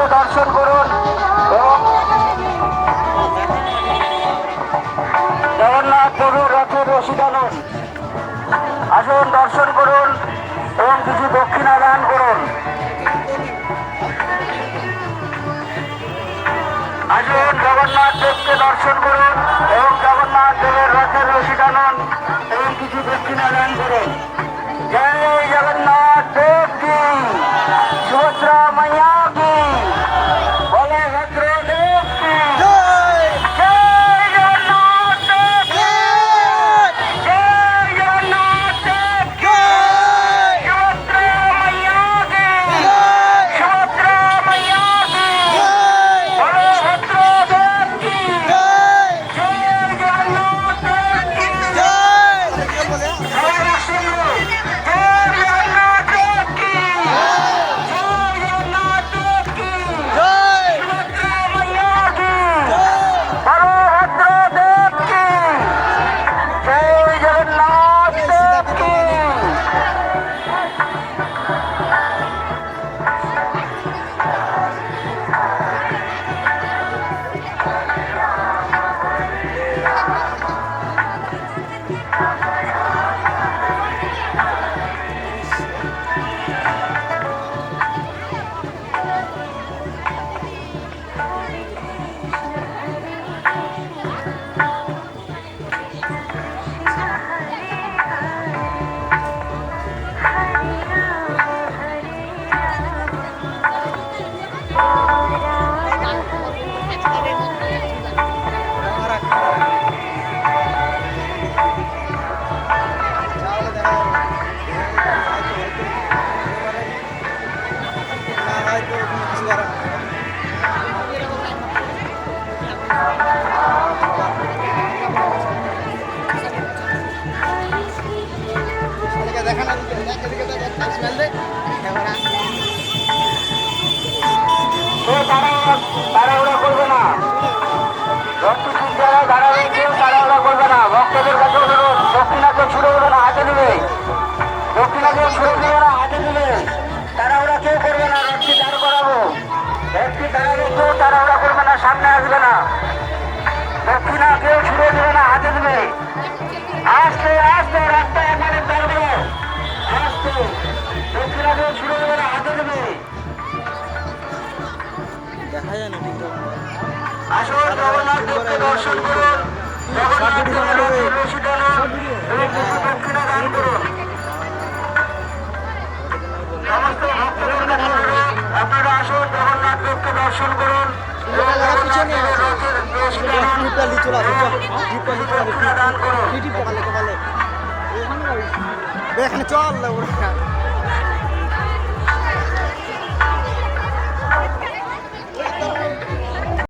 দেবকে দর্শন করুন। এবং জগন্নাথ প্রভুর রথের রশি টানুন। আসুন, দর্শন করুন এবং কিছু দক্ষিণা দান করুন। আসুন জগন্নাথ দেবকে দর্শন করুন এবং জগন্নাথ দেবের রথের রশি কেউ না সামনে আসবে না। দক্ষিণা কেউ ছুড়ে দেবে না, হাতে দেবে। আস্তে আস্তে রাস্তা আস্তে, দক্ষিণা কেউ ছুড়ে দেবে না, হাতে দেবে। আসুন, জগন্নাথ দর্শন করুন। জগন্নাথ দেবের করুন। সমস্ত আপনারা আসুন, জগন্নাথ দেবকে দর্শন করুন। রশি টানুন টিপটা চলে আসো টিপটা কিছু দক্ষিণা দান করুন টিপটা পালে পালে এখানে চল